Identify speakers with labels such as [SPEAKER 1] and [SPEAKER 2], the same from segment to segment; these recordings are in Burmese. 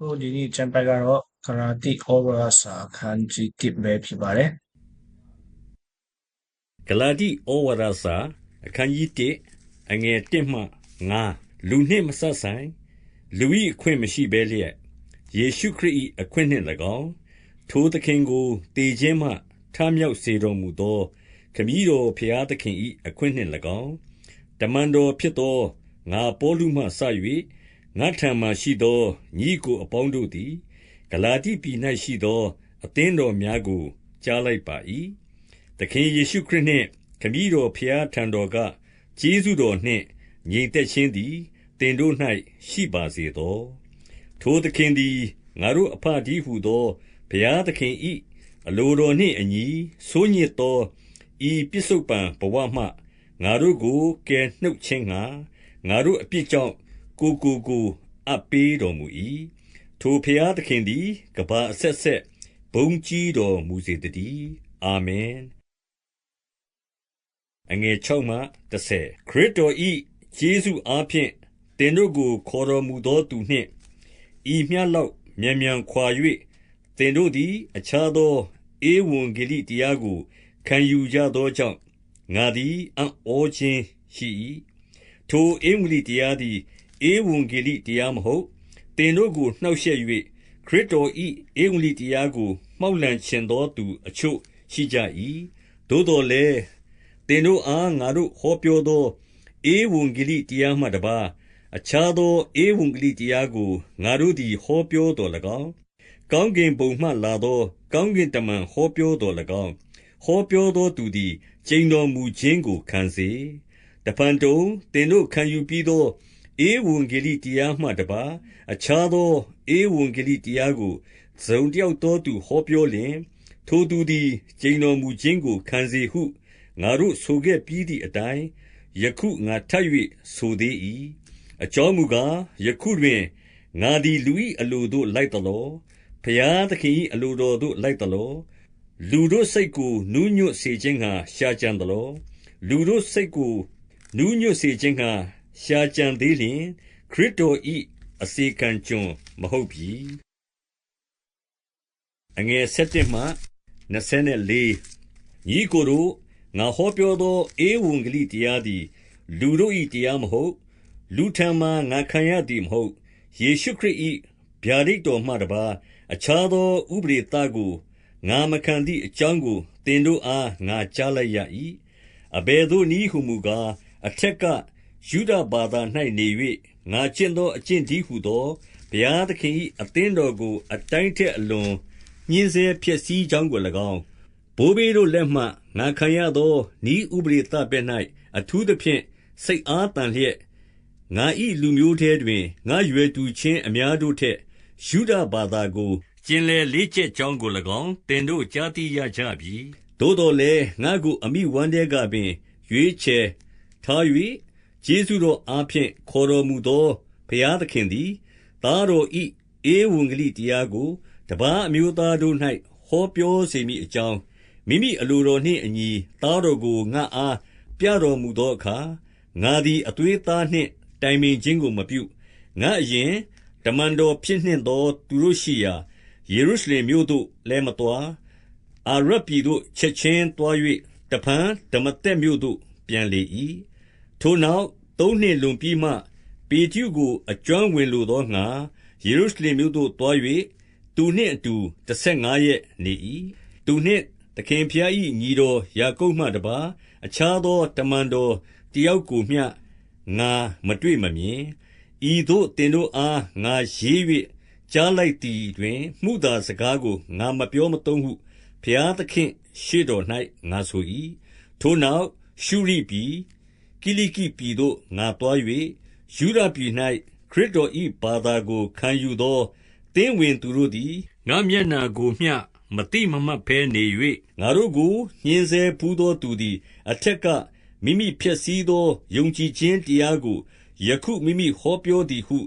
[SPEAKER 1] ဟိုဒီနေ့ကျမ်းပိုက်ကတော့ကရာတိဩဝါဒစာအခန်းကြီး1ပဲဖြစ်ပါတယ်
[SPEAKER 2] ဂလာတိဩဝါဒစာအခန်းကြီး1အငယ်1မှ9လူနှင့်မဆက်ဆိုင်လူ၏အခွင့်မရှိဘဲလျက်ယေရှုခရစ်၏အခွင့်နှင့်၎င်းထိုသခင်ကိုတည်ခြင်းမှထမြောက်စေတော်မူသောခမည်းတော်ဖျားသခင်၏အခွင့်နှင့်၎င်းတမန်တော်ဖြစ်သောငါပေါလုမှဆ၍ ငါထံမှရှိသော ညီကိုအပေါင်းတို့သည် ဂလာတိပြည်၌ရှိသော အသင်းတော်များကို ကြားလိုက်ပါ၏သခင်ယေရှုခရစ်နှင့် ခမည်းတော်ဖျားထံတော်က ကျေးဇူးတော်နှင့်ညီသက်ခြင်းသည်တင်တို့၌ရှိပါစေသော ထိုသခင်သည် ငါတို့အဖတည်းဟုသော ဘုရားသခင်၏အလိုတော်နှင့်အညီ ဆိုးညစ်သော ဤပစ္စုပန်ဘဝမှ ငါတို့ကို ကယ်နှုတ်ခြင်းငှာငါတို့အပြစ်ကြောင့် ကိုကိုကိုအပ်ပေးတော်မူ၏ထိုဘုရားသခင်သည်ကဘာအဆက်ဆက် ဘုံကြီးတော်မူစေတည်း အာမင်အငယ်6မှ10ခရစ်တော်ဤယေရှုအားဖြင့်တင်တို့ကို ခေါ်တော်မူသောသူနှင့် ဤမျှလောက် မြန်မြန်ခွာ၍တင်တို့သည် အခြားသော ဧဝံဂေလိတရားကို ခံယူကြသောကြောင့် ငါသည် အံ့ဩခြင်းရှိ၏ထိုဧဝံဂေလိတရားသည် ဧဝံဂေလိတရားမဟုတ်တင်တို့ကိုနှောက်ယှက်၍ခရစ်တော်၏ဧဝံဂေလိတရားကို မှောက်လှန်ခြင်းသောသူအချို့ရှိကြ၏သို့တော်လည်း သင်တို့အား ငါတို့ဟောပြောသော ဧဝံဂေလိတရားမှတပါး အခြားသော ဧဝံဂေလိတရားကို ငါတို့သည် ဟောပြောတော်၎င်း ကောင်းကင်ဘုံမှလာသော ကောင်းကင်တမန် ဟောပြောတော်၎င်း ဟောပြောသောသူသည် ကျိန်တော်မူခြင်းကို ခံစေတပန်တုံ သင်တို့ခံယူပြီးသော ဧဝံဂေလိတရားမှတပါအခြားသောဧဝံဂေလိတရားကိုဇုံတယောက်သောသူဟောပြောလျင် ထိုသူသည်ကျိန်တော်မူခြင်းကိုခံစေဟုငါတို့ဆိုခဲ့ပြီးသည့်အတိုင်းယခုငါထပ်၍ဆိုသေး၏အကြောင်းမူကားယခုတွင်ငါသည်လူ၏အလိုသို့လိုက်တော်ဖျားသခင်၏အလိုတော်သို့လိုက်တော်လူတို့စိတ်ကိုနူးညွတ်စေခြင်းငှာရှာကြံတော်လူတို့စိတ်ကိုနူးညွတ်စေခြင်းငှာ ရှာကြံသေးလျင်ခရစ်တော်၏အစေခံကျွန်မဟုတ်ပြီအငယ်7မှ24ညီကိုတို့ငါဟောပြောသောဧဝံဂေလိတရားသည် လူတို့၏တရားမဟုတ် လူထံမှငါခံရသည်မဟုတ်ယေရှုခရစ်၏ဗျာဒိတ်တော်မှတပါအခြားသောဥပဒေသားကိုငါမခံသည့်အကြောင်းကိုသင်တို့အားငါကြားလိုက်ရ၏အဘယ်သို့နည်းဟုမူကားအထက်က ယူဒဘာသာ၌နေ၍ငါကျင့်သော အကျင့်ဒီဟုသော ဘုရားသခင်၏အသင်းတော်ကို အတိုင်းထက်အလွန် ညှင်းဆဲဖြစ်စည်းကြောင်းကို၎င်း ဘိုးဘေးတို့လက်မှ ငါခံရသောဤဥပရိသဘက်၌အထူးသဖြင့် စိတ်အားတန်လျက် ငါ၏လူမျိုးထဲတွင် ငါရွယ်တူချင်းအများတို့ထက်ယူဒဘာသာကို ကျင်လေလေးချက်ကြောင်းကို၎င်းတင်တို့ကြားသိရကြပြီ သို့တော်လည်း ငါကို အမိဝမ်းတဲကပင် ရွေးချယ်ထား၍ ကျေးဇူးတော်အားဖြင့် ခေါ်တော်မူသော ဘုရားသခင်သည် သားတော်ဤဧဝံဂေလိတရားကို တပားအမျိုးသားတို့၌ဟောပြောစေမိအကြောင်း မိမိအလိုတော်နှင့်အညီ သားတော်ကို ငါအားပြတော်မူသောအခါ ငါသည် အသွေးသားနှင့် တိုင်ပင်ခြင်းကိုမပြု ငါအရင်တမန်တော်ဖြစ်နှင့်သော သူတို့ရှိရာ ယေရုရှလင်မြို့သို့လည်းမတော်အာရပြည်သို့ ချက်ချင်းတွား၍တဖန်ဓမ္မတက်မြို့သို့ ပြန်လေ၏ ထိုနောက်သုံးနှစ်လွန်ပြီးမှ ပေတျုကို အကျွမ်းဝင်လိုသောငါယေရုရှလင်မြို့သို့တွား၍သူနှင့်အတူ15ရက်နေ၏သူနှင့်သခင်ဖျား၏ညီတော်ယာကုပ်မှတပါအခြားသော တမန်တော်တယောက်ကိုမျှ ငါမတွေ့မမြင် ဤသို့တင်တို့အား ငါရေး၍ကြားလိုက်သည်တွင်မှုသာစကားကို ငါမပြောမသုံးဟု ဘုရားသခင်ရှေ့တော်၌ငါဆို၏ထိုနောက် ရှုရိပြည် ကိလိကိပြည်သို့ ငါသွား၍ယူဒပြည်၌ခရစ်တော်၏ဘာသာကို ခံယူသောတင်းဝင်သူတို့သည် ငါမျက်နာကိုမျှမတိမမှတ်ဘဲနေ၍ငါတို့ကို ညှင်းဆဲဖူးသောသူသည် အထက်က မိမိဖြစ်စည်းသော ယုံကြည်ခြင်းတရားကို ယခုမိမိဟောပြောသည်ဟု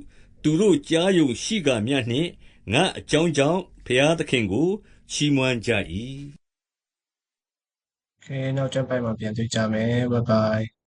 [SPEAKER 2] သူတို့ကြားယုံရှိကာမျှနှင့် ငါအကြောင်းကြောင့် ဘုရားသခင်ကို ချီးမွမ်းကြ၏
[SPEAKER 1] ကဲနောက်ကျမ်းပိုက်မှာ ပြန်တွေ့ကြမယ် ဘိုင်ဘိုင်